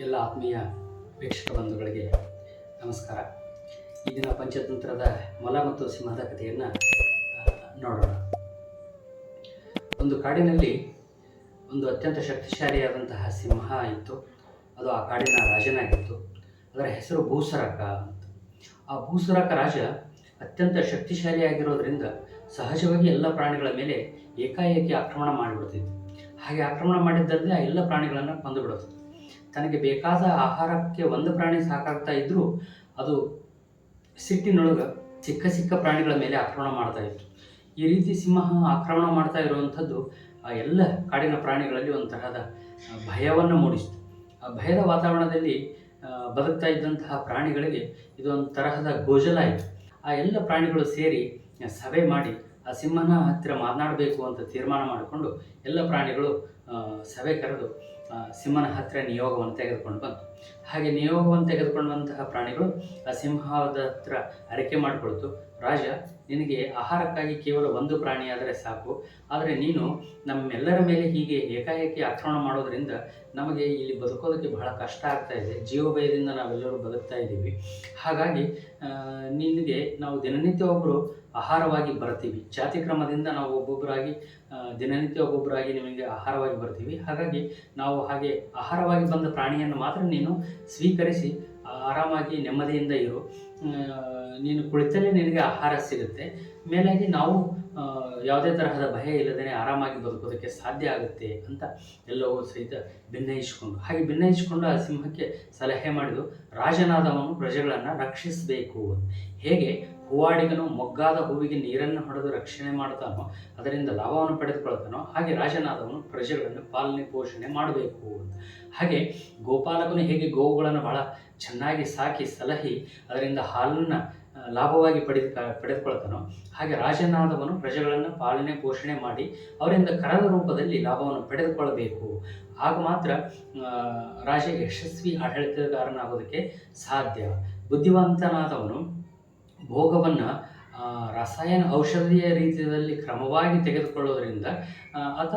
ಎಲ್ಲ ಆತ್ಮೀಯ ವೀಕ್ಷಕ ಬಂಧುಗಳಿಗೆ ನಮಸ್ಕಾರ. ಈ ದಿನ ಪಂಚತಂತ್ರದ ಮೊಲ ಮತ್ತು ಸಿಂಹದ ಕಥೆಯನ್ನು ನೋಡೋಣ. ಒಂದು ಕಾಡಿನಲ್ಲಿ ಒಂದು ಅತ್ಯಂತ ಶಕ್ತಿಶಾಲಿಯಾದಂತಹ ಸಿಂಹ ಇತ್ತು. ಅದು ಆ ಕಾಡಿನ ರಾಜನಾಗಿತ್ತು. ಅದರ ಹೆಸರು ಭೂಸರಕ ಅಂತ. ಆ ಭೂಸರಕ ರಾಜ ಅತ್ಯಂತ ಶಕ್ತಿಶಾಲಿಯಾಗಿರೋದ್ರಿಂದ ಸಹಜವಾಗಿ ಎಲ್ಲ ಪ್ರಾಣಿಗಳ ಮೇಲೆ ಏಕಾಏಕಿ ಆಕ್ರಮಣ ಮಾಡಿಬಿಡ್ತಿತ್ತು ಹಾಗೆ ಆಕ್ರಮಣ ಮಾಡಿದ್ದಲ್ಲದೆ ಆ ಎಲ್ಲ ಪ್ರಾಣಿಗಳನ್ನು ಕೊಂದುಬಿಡೋದು ತನಗೆ ಬೇಕಾದ ಆಹಾರಕ್ಕೆ ಒಂದು ಪ್ರಾಣಿ ಸಾಕಾಗ್ತಾ ಇದ್ದರೂ ಅದು ಸಿಟ್ಟಿನೊಳಗೆ ಚಿಕ್ಕ ಚಿಕ್ಕ ಪ್ರಾಣಿಗಳ ಮೇಲೆ ಆಕ್ರಮಣ ಮಾಡ್ತಾ ಇತ್ತು. ಈ ರೀತಿ ಸಿಂಹ ಆಕ್ರಮಣ ಮಾಡ್ತಾ ಇರುವಂಥದ್ದು, ಆ ಎಲ್ಲ ಕಾಡಿನ ಪ್ರಾಣಿಗಳಲ್ಲಿ ಒಂದು ತರಹದ ಭಯವನ್ನು ಮೂಡಿಸಿತು. ಆ ಭಯದ ವಾತಾವರಣದಲ್ಲಿ ಬದುಕ್ತಾ ಇದ್ದಂತಹ ಪ್ರಾಣಿಗಳಿಗೆ ಇದೊಂದು ತರಹದ ಗೋಜಲ ಆಯಿತು. ಆ ಎಲ್ಲ ಪ್ರಾಣಿಗಳು ಸೇರಿ ಸಭೆ ಮಾಡಿ, ಆ ಸಿಂಹನ ಹತ್ತಿರ ಮಾತನಾಡಬೇಕು ಅಂತ ತೀರ್ಮಾನ ಮಾಡಿಕೊಂಡು ಎಲ್ಲ ಪ್ರಾಣಿಗಳು ಸಭೆ ಕರೆದು ಸಿಂಹನ ಹತ್ತಿರ ನಿಯೋಗವನ್ನು ತೆಗೆದುಕೊಂಡು ಬಂತು. ಹಾಗೆ ನಿಯೋಗವನ್ನು ತೆಗೆದುಕೊಂಡಂತಹ ಪ್ರಾಣಿಗಳು ಆ ಸಿಂಹದ ಹತ್ರ ಅರಿಕೆ ಮಾಡಿಕೊಳ್ತು. ರಾಜ, ನಿನಗೆ ಆಹಾರಕ್ಕಾಗಿ ಕೇವಲ ಒಂದು ಪ್ರಾಣಿಯಾದರೆ ಸಾಕು. ಆದರೆ ನೀನು ನಮ್ಮೆಲ್ಲರ ಮೇಲೆ ಹೀಗೆ ಏಕಾಏಕಿ ಆಕ್ರಮಣ ಮಾಡೋದರಿಂದ ನಮಗೆ ಇಲ್ಲಿ ಬದುಕೋದಕ್ಕೆ ಬಹಳ ಕಷ್ಟ ಆಗ್ತಾ ಇದೆ. ಜೀವಭಯದಿಂದ ನಾವೆಲ್ಲರೂ ಬದುಕ್ತಾ ಇದ್ದೀವಿ. ಹಾಗಾಗಿ ನಿನಗೆ ನಾವು ದಿನನಿತ್ಯ ಒಬ್ಬರು ಆಹಾರವಾಗಿ ಬರ್ತೀವಿ. ಜಾತಿ ಕ್ರಮದಿಂದ ನಾವು ಒಬ್ಬೊಬ್ಬರಾಗಿ ದಿನನಿತ್ಯ ಒಬ್ಬೊಬ್ಬರಾಗಿ ನಿಮಗೆ ಆಹಾರವಾಗಿ ಬರ್ತೀವಿ. ಹಾಗಾಗಿ ನಾವು ಹಾಗೆ ಆಹಾರವಾಗಿ ಬಂದ ಪ್ರಾಣಿಯನ್ನು ಮಾತ್ರ ನೀನು ಸ್ವೀಕರಿಸಿ ಆರಾಮಾಗಿ ನೆಮ್ಮದಿಯಿಂದ ಇರು. ನೀನು ಕುಳಿತಲ್ಲೇ ನಿನಗೆ ಆಹಾರ ಸಿಗುತ್ತೆ. ಮೇಲಾಗಿ ನಾವು ಯಾವುದೇ ತರಹದ ಭಯ ಇಲ್ಲದೇ ಆರಾಮಾಗಿ ಬದುಕೋದಕ್ಕೆ ಸಾಧ್ಯ ಆಗುತ್ತೆ ಅಂತ ಎಲ್ಲವೂ ಸಹಿತ ಭಿನ್ನಯಿಸಿಕೊಂಡು ಹಾಗೆ ಭಿನ್ನಯಿಸಿಕೊಂಡು ಆ ಸಿಂಹಕ್ಕೆ ಸಲಹೆ ಮಾಡಿದು ರಾಜನಾದವನು ಪ್ರಜೆಗಳನ್ನು ರಕ್ಷಿಸಬೇಕು ಹೇಗೆ? ಹೂವಾಡಿಗನು ಮೊಗ್ಗಾದ ಹೂವಿಗೆ ನೀರನ್ನು ಹೊಡೆದು ರಕ್ಷಣೆ ಮಾಡ್ತಾನೋ ಅದರಿಂದ ಲಾಭವನ್ನು ಪಡೆದುಕೊಳ್ತಾನೋ ಹಾಗೆ ರಾಜನಾದವನು ಪ್ರಜೆಗಳನ್ನು ಪಾಲನೆ, ಪೋಷಣೆ ಮಾಡಬೇಕು ಅಂತ. ಹಾಗೆ ಗೋಪಾಲಕನು ಹೇಗೆ ಗೋವುಗಳನ್ನು ಬಹಳ ಚೆನ್ನಾಗಿ ಸಾಕಿ ಸಲಹಿ, ಅದರಿಂದ ಹಾಲನ್ನು ಲಾಭವಾಗಿ ಪಡೆದು ಪಡೆದುಕೊಳ್ತಾನೋ ಹಾಗೆ ರಾಜನಾದವನು ಪ್ರಜೆಗಳನ್ನು ಪಾಲನೆ ಪೋಷಣೆ ಮಾಡಿ ಅವರಿಂದ ಕರದ ರೂಪದಲ್ಲಿ ಲಾಭವನ್ನು ಪಡೆದುಕೊಳ್ಳಬೇಕು. ಆಗ ಮಾತ್ರ ರಾಜ ಯಶಸ್ವಿ ಆಡಳಿತಗಾರನಾಗೋದಕ್ಕೆ ಸಾಧ್ಯ. ಬುದ್ಧಿವಂತನಾದವನು ಭೋಗವನ್ನು ರಸಾಯನ ಔಷಧಿಯ ರೀತಿಯಲ್ಲಿ ಕ್ರಮವಾಗಿ ತೆಗೆದುಕೊಳ್ಳೋದರಿಂದ ಆತ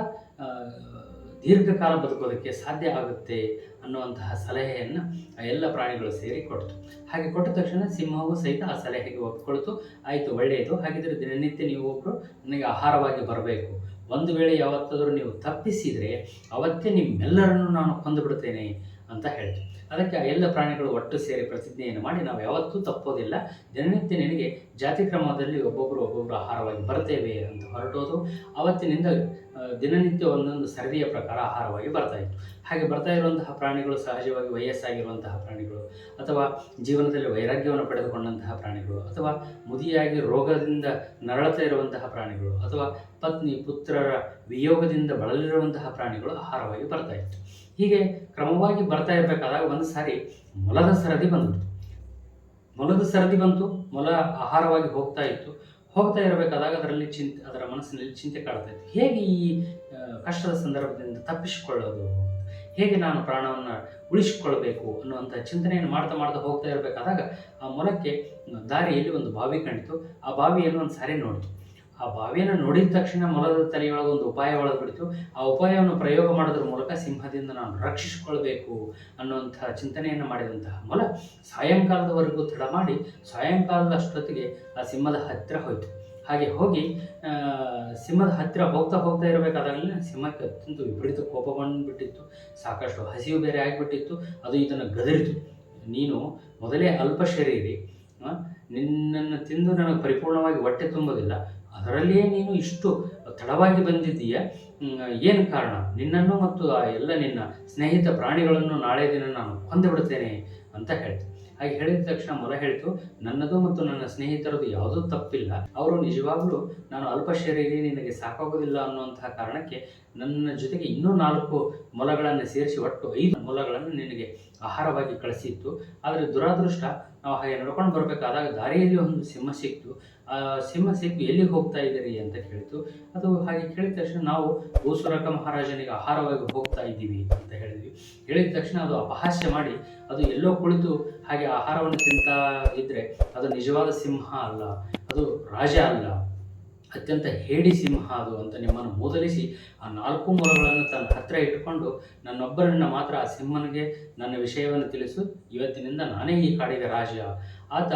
ದೀರ್ಘಕಾಲ ಬದುಕೋದಕ್ಕೆ ಸಾಧ್ಯ ಆಗುತ್ತೆ ಅನ್ನುವಂತಹ ಸಲಹೆಯನ್ನು ಆ ಎಲ್ಲ ಪ್ರಾಣಿಗಳು ಸೇರಿ ಕೊಡ್ತು. ಹಾಗೆ ಕೊಟ್ಟ ತಕ್ಷಣ ಸಿಂಹವು ಸಹಿತ ಆ ಸಲಹೆಗೆ ಒಪ್ಕೊಳ್ತು. ಆಯಿತು, ಒಳ್ಳೆಯದು. ಹಾಗಿದ್ರೆ ದಿನನಿತ್ಯ ನೀವು ಒಬ್ಬರು ನನಗೆ ಆಹಾರವಾಗಿ ಬರಬೇಕು. ಒಂದು ವೇಳೆ ಯಾವತ್ತಾದರೂ ನೀವು ತಪ್ಪಿಸಿದರೆ ಅವತ್ತೇ ನಿಮ್ಮೆಲ್ಲರನ್ನು ನಾನು ಕೊಂದು ಬಿಡ್ತೇನೆ. ಅಂತ ಹೇಳ್ತೀವಿ ಅದಕ್ಕೆ ಎಲ್ಲ ಪ್ರಾಣಿಗಳು ಒಟ್ಟು ಸೇರಿ ಪ್ರತಿಜ್ಞೆಯನ್ನು ಮಾಡಿ ನಾವು ಯಾವತ್ತೂ ತಪ್ಪೋದಿಲ್ಲ. ದಿನನಿತ್ಯ ನಿನಗೆ ಜಾತಿ ಕ್ರಮದಲ್ಲಿ ಒಬ್ಬೊಬ್ಬರು ಒಬ್ಬೊಬ್ಬರು ಆಹಾರವಾಗಿ ಬರ್ತೇವೆ ಅಂತ ಹೊರಟೋದು ಅವತ್ತಿನಿಂದ ದಿನನಿತ್ಯ ಒಂದೊಂದು ಸರದಿಯ ಪ್ರಕಾರ ಆಹಾರವಾಗಿ ಬರ್ತಾ ಇತ್ತು. ಹಾಗೆ ಬರ್ತಾ ಇರುವಂತಹ ಪ್ರಾಣಿಗಳು ಸಹಜವಾಗಿ ವಯಸ್ಸಾಗಿರುವಂತಹ ಪ್ರಾಣಿಗಳು ಅಥವಾ ಜೀವನದಲ್ಲಿ ವೈರಾಗ್ಯವನ್ನು ಪಡೆದುಕೊಂಡಂತಹ ಪ್ರಾಣಿಗಳು ಅಥವಾ ಮುದಿಯಾಗಿ ರೋಗದಿಂದ ನರಳತಾ ಇರುವಂತಹ ಪ್ರಾಣಿಗಳು ಅಥವಾ ಪತ್ನಿ, ಪುತ್ರರ ವಿಯೋಗದಿಂದ ಬಳಲಿರುವಂತಹ ಪ್ರಾಣಿಗಳು ಆಹಾರವಾಗಿ ಬರ್ತಾ ಇತ್ತು. ಹೀಗೆ ಕ್ರಮವಾಗಿ ಬರ್ತಾ ಇರಬೇಕಾದಾಗ ಒಂದು ಸಾರಿ ಮೊಲದ ಸರದಿ ಬಂದ್ಬಿಡ್ತು ಮೊಲದ ಸರದಿ ಬಂತು, ಮೊಲ ಆಹಾರವಾಗಿ ಹೋಗ್ತಾ ಇತ್ತು. ಹೋಗ್ತಾ ಇರಬೇಕಾದಾಗ ಅದರಲ್ಲಿ ಚಿಂತೆ, ಅದರ ಮನಸ್ಸಿನಲ್ಲಿ ಚಿಂತೆ ಕಾಡ್ತಾ ಇತ್ತು. ಹೇಗೆ ಈ ಕಷ್ಟದ ಸಂದರ್ಭದಿಂದ ತಪ್ಪಿಸಿಕೊಳ್ಳೋದು? ಹೇಗೆ ನಾನು ಪ್ರಾಣವನ್ನು ಉಳಿಸಿಕೊಳ್ಬೇಕು ಅನ್ನುವಂಥ ಚಿಂತನೆಯನ್ನು ಮಾಡ್ತಾ ಮಾಡ್ತಾ ಹೋಗ್ತಾ ಇರಬೇಕಾದಾಗ ಆ ಮೊಲಕ್ಕೆ ದಾರಿಯಲ್ಲಿ ಒಂದು ಬಾವಿ ಕಾಣಿತು ಆ ಬಾವಿಯನ್ನು ಒಂದು ಸಾರಿ ನೋಡಿತು. ಆ ಬಾವಿಯನ್ನು ನೋಡಿದ ತಕ್ಷಣ ಮೊಲದ ತಲೆಯೊಳಗೆ ಒಂದು ಉಪಾಯ ಒಳಗ್ಬಿಡ್ತು ಆ ಉಪಾಯವನ್ನು ಪ್ರಯೋಗ ಮಾಡೋದ್ರ ಮೂಲಕ ಸಿಂಹದಿಂದ ನಾನು ರಕ್ಷಿಸಿಕೊಳ್ಬೇಕು ಅನ್ನುವಂಥ ಚಿಂತನೆಯನ್ನು ಮಾಡಿದಂತಹ ಮೊಲ ಸಾಯಂಕಾಲದವರೆಗೂ ತಡ ಮಾಡಿ ಸಾಯಂಕಾಲದ ಅಷ್ಟೊತ್ತಿಗೆ ಆ ಸಿಂಹದ ಹತ್ತಿರ ಹೋಯಿತು. ಹಾಗೆ ಹೋಗಿ ಸಿಂಹದ ಹತ್ತಿರ ಹೋಗ್ತಾ ಹೋಗ್ತಾ ಇರಬೇಕಾದಾಗಲೇ ಸಿಂಹಕ್ಕೆ ಅತ್ಯಂತ ವಿಪರೀತ ಕೋಪ ಬಂದುಬಿಟ್ಟಿತ್ತು. ಸಾಕಷ್ಟು ಹಸಿವು ಬೇರೆ ಆಗಿಬಿಟ್ಟಿತ್ತು. ಅದು ಇದನ್ನು ಗದರಿತು. ನೀನು ಮೊದಲೇ ಅಲ್ಪ ಶರೀರಿ ನಿನ್ನನ್ನು ತಿಂದು ನನಗೆ ಪರಿಪೂರ್ಣವಾಗಿ ಹೊಟ್ಟೆ ತುಂಬೋದಿಲ್ಲ. ಅದರಲ್ಲಿಯೇ ನೀನು ಇಷ್ಟು ತಡವಾಗಿ ಬಂದಿದ್ದೀಯ? ಏನು ಕಾರಣ? ನಿನ್ನನ್ನು ಮತ್ತು ಆ ಎಲ್ಲ ನಿನ್ನ ಸ್ನೇಹಿತ ಪ್ರಾಣಿಗಳನ್ನು ನಾಳೆ ದಿನ ನಾನು ಕೊಂದು ಬಿಡುತ್ತೇನೆ ಅಂತ ಹೇಳ್ತು. ಹಾಗೆ ಹೇಳಿದ ತಕ್ಷಣ ಮೊಲ ಹೇಳ್ತು, ನನ್ನದು ಮತ್ತು ನನ್ನ ಸ್ನೇಹಿತರದು ಯಾವುದೂ ತಪ್ಪಿಲ್ಲ. ಅವರು ನಿಜವಾಗ್ಲೂ ನಾನು ಅಲ್ಪ ಶರೀರಿ ನಿನಗೆ ಸಾಕಾಗೋದಿಲ್ಲ ಅನ್ನುವಂತಹ ಕಾರಣಕ್ಕೆ ನನ್ನ ಜೊತೆಗೆ ಇನ್ನೂ ನಾಲ್ಕು ಮೊಲಗಳನ್ನು ಸೇರಿಸಿ ಒಟ್ಟು ಐದು ಮೊಲಗಳನ್ನು ನಿನಗೆ ಆಹಾರವಾಗಿ ಕಳಿಸಿತ್ತು. ಆದರೆ ದುರಾದೃಷ್ಟ, ನಾವು ಹಾಗೆ ನಡ್ಕೊಂಡು ಬರಬೇಕಾದಾಗ ದಾರಿಯಲ್ಲಿ ಒಂದು ಸಿಂಹ ಸಿಕ್ತು ಸಿಂಹ ಸಿಕ್ಕು ಎಲ್ಲಿಗೆ ಹೋಗ್ತಾ ಇದ್ದೀರಿ ಅಂತ ಕೇಳಿತು. ಅದು ಹಾಗೆ ಕೇಳಿದ ತಕ್ಷಣ ನಾವು ಭೂಸುರಕ ಮಹಾರಾಜನಿಗೆ ಆಹಾರವಾಗಿ ಹೋಗ್ತಾ ಇದ್ದೀವಿ ಅಂತ ಹೇಳಿದ್ವಿ. ಹೇಳಿದ ತಕ್ಷಣ ಅದು ಅಪಹಾಸ್ಯ ಮಾಡಿ ಅದು ಎಲ್ಲೋ ಕುಳಿತು ಹಾಗೆ ಆಹಾರವನ್ನು ತಿಂತಾ ಇದ್ರೆ ಅದು ನಿಜವಾದ ಸಿಂಹ ಅಲ್ಲ, ಅದು ರಾಜ ಅಲ್ಲ. ಅತ್ಯಂತ ಹೇಡಿ ಸಿಂಹ ಅದು ಅಂತ ನಿಮ್ಮನ್ನು ಮೂದಲಿಸಿ ಆ ನಾಲ್ಕು ಮೊಲಗಳನ್ನು ತನ್ನ ಹತ್ತಿರ ಇಟ್ಟುಕೊಂಡು ನನ್ನೊಬ್ಬರನ್ನು ಮಾತ್ರ ಆ ಸಿಂಹನಿಗೆ ನನ್ನ ವಿಷಯವನ್ನು ತಿಳಿಸು. ಇವತ್ತಿನಿಂದ ನಾನೇ ಈ ಕಾಡಿಗೆ ರಾಜ. ಆತ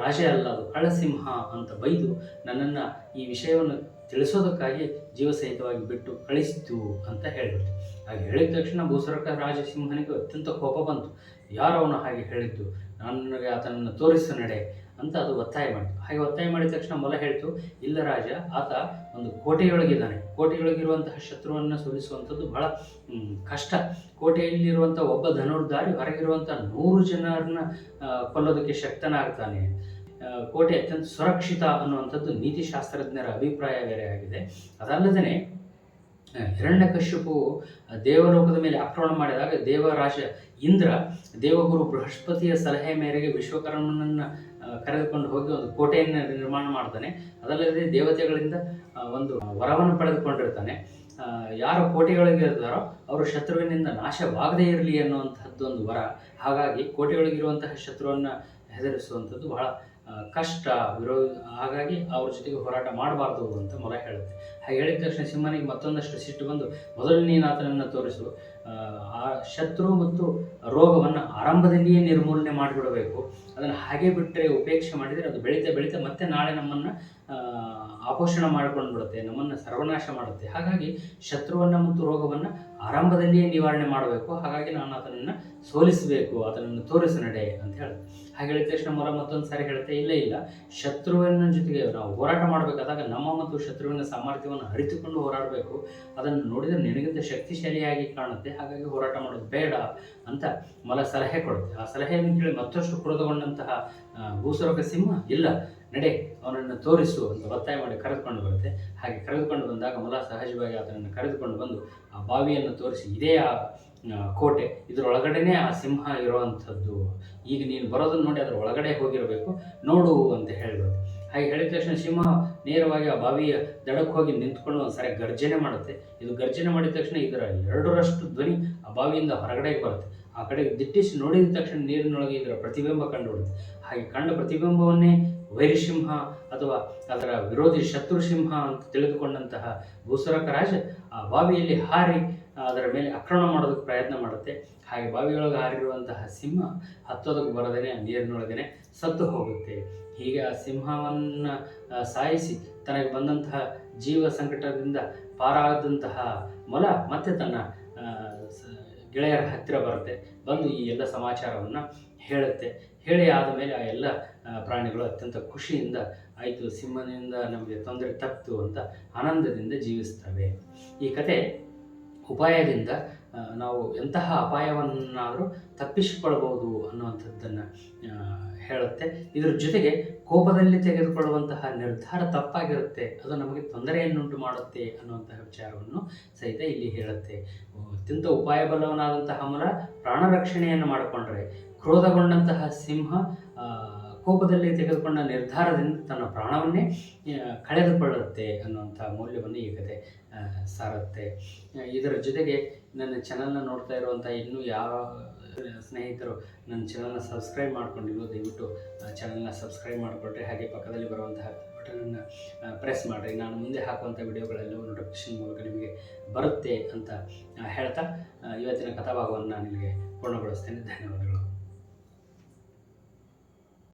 ರಾಜ ಅಲ್ಲ, ಅದು ಕಳ್ಳಸಿಂಹ ಅಂತ ಬೈದು ನನ್ನನ್ನು ಈ ವಿಷಯವನ್ನು ತಿಳಿಸೋದಕ್ಕಾಗಿ ಜೀವಸಹಿತವಾಗಿ ಬಿಟ್ಟು ಕಳಿಸಿತು ಅಂತ ಹೇಳಿಬಿಟ್ಟು ಹಾಗೆ ಹೇಳಿದ ತಕ್ಷಣ ಭೂಸರಕ ರಾಜಸಿಂಹನಿಗೆ ಅತ್ಯಂತ ಕೋಪ ಬಂತು. ಯಾರು ಅವನು ಹಾಗೆ ಹೇಳಿದ್ದು? ನನಗೆ ಆತನನ್ನು ತೋರಿಸು ನಡೆ. ಅಂತ ಅದು ಒತ್ತಾಯ ಮಾಡಿತು. ಹಾಗೆ ಒತ್ತಾಯ ಮಾಡಿದ ತಕ್ಷಣ ಮೊಲ ಹೇಳ್ತು, ಇಲ್ಲ ರಾಜ, ಆತ ಒಂದು ಕೋಟೆಯೊಳಗಿದ್ದಾನೆ. ಕೋಟೆಯೊಳಗಿರುವಂತಹ ಶತ್ರುವನ್ನು ಸೋಲಿಸುವಂಥದ್ದು ಬಹಳ ಕಷ್ಟ. ಕೋಟೆಯಲ್ಲಿರುವಂಥ ಒಬ್ಬ ಧನುರ್ಧಾರಿ ಹೊರಗಿರುವಂಥ ನೂರು ಜನರನ್ನ ಕೊಲ್ಲೋದಕ್ಕೆ ಶಕ್ತನಾಗ್ತಾನೆ. ಕೋಟೆ ಅತ್ಯಂತ ಸುರಕ್ಷಿತ ಅನ್ನುವಂಥದ್ದು ನೀತಿಶಾಸ್ತ್ರಜ್ಞರ ಅಭಿಪ್ರಾಯ ಬೇರೆ ಆಗಿದೆ. ಅದಲ್ಲದೆ ಹಿರಣ್ಯಕಶ್ಯಪು ದೇವಲೋಕದ ಮೇಲೆ ಆಕ್ರಮಣ ಮಾಡಿದಾಗ ದೇವರಾಜ ಇಂದ್ರ, ದೇವಗುರು ಬೃಹಸ್ಪತಿಯ ಸಲಹೆ ಮೇರೆಗೆ ವಿಶ್ವಕರ್ಮನನ್ನು ಕರೆದುಕೊಂಡು ಹೋಗಿ ಒಂದು ಕೋಟೆಯನ್ನು ನಿರ್ಮಾಣ ಮಾಡ್ತಾನೆ. ಅದಲ್ಲದೆ ದೇವತೆಗಳಿಂದ ಒಂದು ವರವನ್ನು ಪಡೆದುಕೊಂಡಿರ್ತಾನೆ. ಯಾರು ಕೋಟೆಗಳಿಗೆ ಇರ್ತಾರೋ ಅವರು ಶತ್ರುವಿನಿಂದ ನಾಶವಾಗದೇ ಇರಲಿ ಅನ್ನುವಂಥದ್ದು ಒಂದು ವರ. ಹಾಗಾಗಿ ಕೋಟೆಯೊಳಗಿರುವಂತಹ ಶತ್ರುವನ್ನು ಹೆದರಿಸುವಂಥದ್ದು ಬಹಳ ಕಷ್ಟ ವಿರೋಧ ಹಾಗಾಗಿ ಅವ್ರ ಜೊತೆಗೆ ಹೋರಾಟ ಮಾಡಬಾರ್ದು ಅಂತ ಮೊಲ ಹೇಳುತ್ತೆ. ಹಾಗೆ ಹೇಳಿದ ತಕ್ಷಣ ಸಿಂಹನಿಗೆ ಮತ್ತೊಂದಷ್ಟು ಸಿಟ್ಟು ಬಂದು ಮೊದಲನೇ ನೀನು ಆತನನ್ನು ತೋರಿಸು ಆ, ಶತ್ರು ಮತ್ತು ರೋಗವನ್ನು ಆರಂಭದಲ್ಲಿಯೇ ನಿರ್ಮೂಲನೆ ಮಾಡಿಬಿಡಬೇಕು ಅದನ್ನು ಹಾಗೆ ಬಿಟ್ಟರೆ ಉಪೇಕ್ಷೆ ಮಾಡಿದರೆ ಅದು ಬೆಳೀತಾ ಬೆಳೀತಾ ಮತ್ತೆ ನಾಳೆ ನಮ್ಮನ್ನು ಆಪೋಷಣ ಮಾಡಿಕೊಂಡು ಬಿಡುತ್ತೆ ನಮ್ಮನ್ನು ಸರ್ವನಾಶ ಮಾಡುತ್ತೆ. ಹಾಗಾಗಿ ಶತ್ರುವನ್ನು ಮತ್ತು ರೋಗವನ್ನು ಆರಂಭದಲ್ಲಿಯೇ ನಿವಾರಣೆ ಮಾಡಬೇಕು. ಹಾಗಾಗಿ ನಾನು ಆತನನ್ನು ಸೋಲಿಸಬೇಕು ಅದನ್ನು ತೋರಿಸು ನಡೆ ಅಂತ ಹೇಳುತ್ತೆ. ಹಾಗೆ ಹೇಳಿದ ತಕ್ಷಣ ಮೊರ ಮತ್ತೊಂದು ಸಾರಿ ಹೇಳುತ್ತೆ ಇಲ್ಲೇ ಇಲ್ಲ ಶತ್ರುವಿನ ಜೊತೆಗೆ ನಾವು ಹೋರಾಟ ಮಾಡಬೇಕಾದಾಗ ನಮ್ಮ ಮತ್ತು ಶತ್ರುವಿನ ಸಾಮರ್ಥ್ಯವನ್ನು ಅರಿತುಕೊಂಡು ಹೋರಾಡಬೇಕು. ಅದನ್ನು ನೋಡಿದರೆ ನಿನಗಿಂತ ಶಕ್ತಿಶಾಲಿಯಾಗಿ ಕಾಣುತ್ತೆ ಹಾಗಾಗಿ ಹೋರಾಟ ಮಾಡೋದು ಬೇಡ ಅಂತ ಮಲ ಸಲಹೆ ಕೊಡುತ್ತೆ. ಆ ಸಲಹೆಯನ್ನು ಕೇಳಿ ಮತ್ತಷ್ಟು ಕುಡಿದುಕೊಂಡಂತಹ ಭೂಸರಕ ಸಿಂಹ ಇಲ್ಲ ನಡೆ ಅವನನ್ನು ತೋರಿಸು ಅಂತ ಒತ್ತಾಯ ಮಾಡಿ ಕರೆದುಕೊಂಡು ಬರುತ್ತೆ. ಹಾಗೆ ಕರೆದುಕೊಂಡು ಬಂದಾಗ ಮೊಲ ಸಹಜವಾಗಿ ಅದನ್ನು ಕರೆದುಕೊಂಡು ಬಂದು ಆ ಬಾವಿಯನ್ನು ತೋರಿಸಿ ಇದೇ ಆ, ಕೋಟೆ. ಇದರೊಳಗಡೆನೇ ಆ ಸಿಂಹ ಇರುವಂಥದ್ದು. ಈಗ ನೀನು ಬರೋದನ್ನು ನೋಡಿ ಅದರ ಒಳಗಡೆ ಹೋಗಿರಬೇಕು. ನೋಡು ಅಂತ ಹೇಳಿಬಿಡುತ್ತೆ ಹಾಗೆ ಹೇಳಿದ ತಕ್ಷಣ ಸಿಂಹ ನೇರವಾಗಿ ಆ ಬಾವಿಯ ದಡಕ್ಕೆ ಹೋಗಿ ನಿಂತ್ಕೊಂಡು ಒಂದು ಸಾರಿ ಗರ್ಜನೆ ಮಾಡುತ್ತೆ. ಇದು ಗರ್ಜನೆ ಮಾಡಿದ ತಕ್ಷಣ ಇದರ ಎರಡರಷ್ಟು ಧ್ವನಿ ಆ ಬಾವಿಯಿಂದ ಹೊರಗಡೆಗೆ ಬರುತ್ತೆ. ಆ ಕಡೆ ದಿಟ್ಟಿಸಿ ನೋಡಿದ ತಕ್ಷಣ ನೀರಿನೊಳಗೆ ಇದರ ಪ್ರತಿಬಿಂಬ ಕಂಡುಬಿಡುತ್ತೆ. ಹಾಗೆ ಕಂಡ ಪ್ರತಿಬಿಂಬವನ್ನೇ ವೈರಿಸಿಂಹ ಅಥವಾ ಅದರ ವಿರೋಧಿ ಶತ್ರು ಸಿಂಹ ಅಂತ ತಿಳಿದುಕೊಂಡಂತಹ ಭೂಸರಕ ರಾಜ ಆ ಬಾವಿಯಲ್ಲಿ ಹಾರಿ ಅದರ ಮೇಲೆ ಆಕ್ರಮಣ ಮಾಡೋದಕ್ಕೆ ಪ್ರಯತ್ನ ಮಾಡುತ್ತೆ. ಹಾಗೆ ಬಾವಿಯೊಳಗೆ ಹಾರಿರುವಂತಹ ಸಿಂಹ ಹತ್ತೋದಕ್ಕೆ ಬರದೇನೆ, ನೀರಿನೊಳಗನೆ ಸತ್ತು ಹೋಗುತ್ತೆ. ಹೀಗೆ ಆ ಸಿಂಹವನ್ನು ಸಾಯಿಸಿ ತನಗೆ ಬಂದಂತಹ ಜೀವ ಸಂಕಟದಿಂದ ಪಾರಾದಂತಹ ಮೊಲ ಮತ್ತೆ ತನ್ನ ಗೆಳೆಯರ ಹತ್ತಿರ ಬರುತ್ತೆ. ಬಂದು ಈ ಎಲ್ಲ ಸಮಾಚಾರವನ್ನು ಹೇಳುತ್ತೆ. ಹೇಳಿ ಆದಮೇಲೆ ಆ ಎಲ್ಲ ಪ್ರಾಣಿಗಳು ಅತ್ಯಂತ ಖುಷಿಯಿಂದ ಆಯಿತು ಸಿಂಹನಿಂದ ನಮಗೆ ತೊಂದರೆ ತಪ್ಪಿತು ಅಂತ ಆನಂದದಿಂದ ಜೀವಿಸ್ತವೆ ಈ ಕತೆ ಉಪಾಯದಿಂದ ನಾವು ಎಂತಹ ಅಪಾಯವನ್ನಾದರೂ ತಪ್ಪಿಸಿಕೊಳ್ಬೋದು ಅನ್ನುವಂಥದ್ದನ್ನು ಹೇಳುತ್ತೆ. ಇದರ ಜೊತೆಗೆ ಕೋಪದಲ್ಲಿ ತೆಗೆದುಕೊಳ್ಳುವಂತಹ ನಿರ್ಧಾರ ತಪ್ಪಾಗಿರುತ್ತೆ, ಅದು ನಮಗೆ ತೊಂದರೆಯನ್ನುಂಟು ಮಾಡುತ್ತೆ ಅನ್ನುವಂತಹ ವಿಚಾರವನ್ನು ಸಹಿತ ಇಲ್ಲಿ ಹೇಳುತ್ತೆ. ಅತ್ಯಂತ ಉಪಾಯಬಲವನಾದಂತಹ ಮರ ಪ್ರಾಣರಕ್ಷಣೆಯನ್ನು ಮಾಡಿಕೊಂಡರೆ, ಕ್ರೋಧಗೊಂಡಂತಹ ಸಿಂಹ ಕೋಪದಲ್ಲಿ ತೆಗೆದುಕೊಂಡ ನಿರ್ಧಾರದಿಂದ ತನ್ನ ಪ್ರಾಣವನ್ನೇ ಕಳೆದುಕೊಳ್ಳುತ್ತೆ ಅನ್ನುವಂಥ ಮೌಲ್ಯವನ್ನು ಈ ಕತೆ ಸಾರುತ್ತೆ. ಇದರ ಜೊತೆಗೆ ನನ್ನ ಚಾನಲ್ನ ನೋಡ್ತಾ ಇರುವಂಥ ಇನ್ನೂ ಯಾವ ಸ್ನೇಹಿತರು ನನ್ನ ಚಾನಲ್ನ ಸಬ್ಸ್ಕ್ರೈಬ್ ಮಾಡ್ಕೊಂಡಿರೋ ದಯವಿಟ್ಟು ಚಾನಲ್ನ ಸಬ್ಸ್ಕ್ರೈಬ್ ಮಾಡಿಕೊಟ್ರೆ ಹಾಗೆ ಪಕ್ಕದಲ್ಲಿ ಬರುವಂತಹ ಬಟನನ್ನು ಪ್ರೆಸ್ ಮಾಡಿರಿ. ನಾನು ಮುಂದೆ ಹಾಕುವಂಥ ವಿಡಿಯೋಗಳೆಲ್ಲವೂ ನೋಟಿಫಿಕೇಶನ್ ಮೂಲಕ ನಿಮಗೆ ಬರುತ್ತೆ ಅಂತ ಹೇಳ್ತಾ ಇವತ್ತಿನ ಕಥಾಭಾಗವನ್ನು ನಾನು ನಿಮಗೆ ಪೂರ್ಣಗೊಳಿಸ್ತೇನೆ. ಧನ್ಯವಾದಗಳು.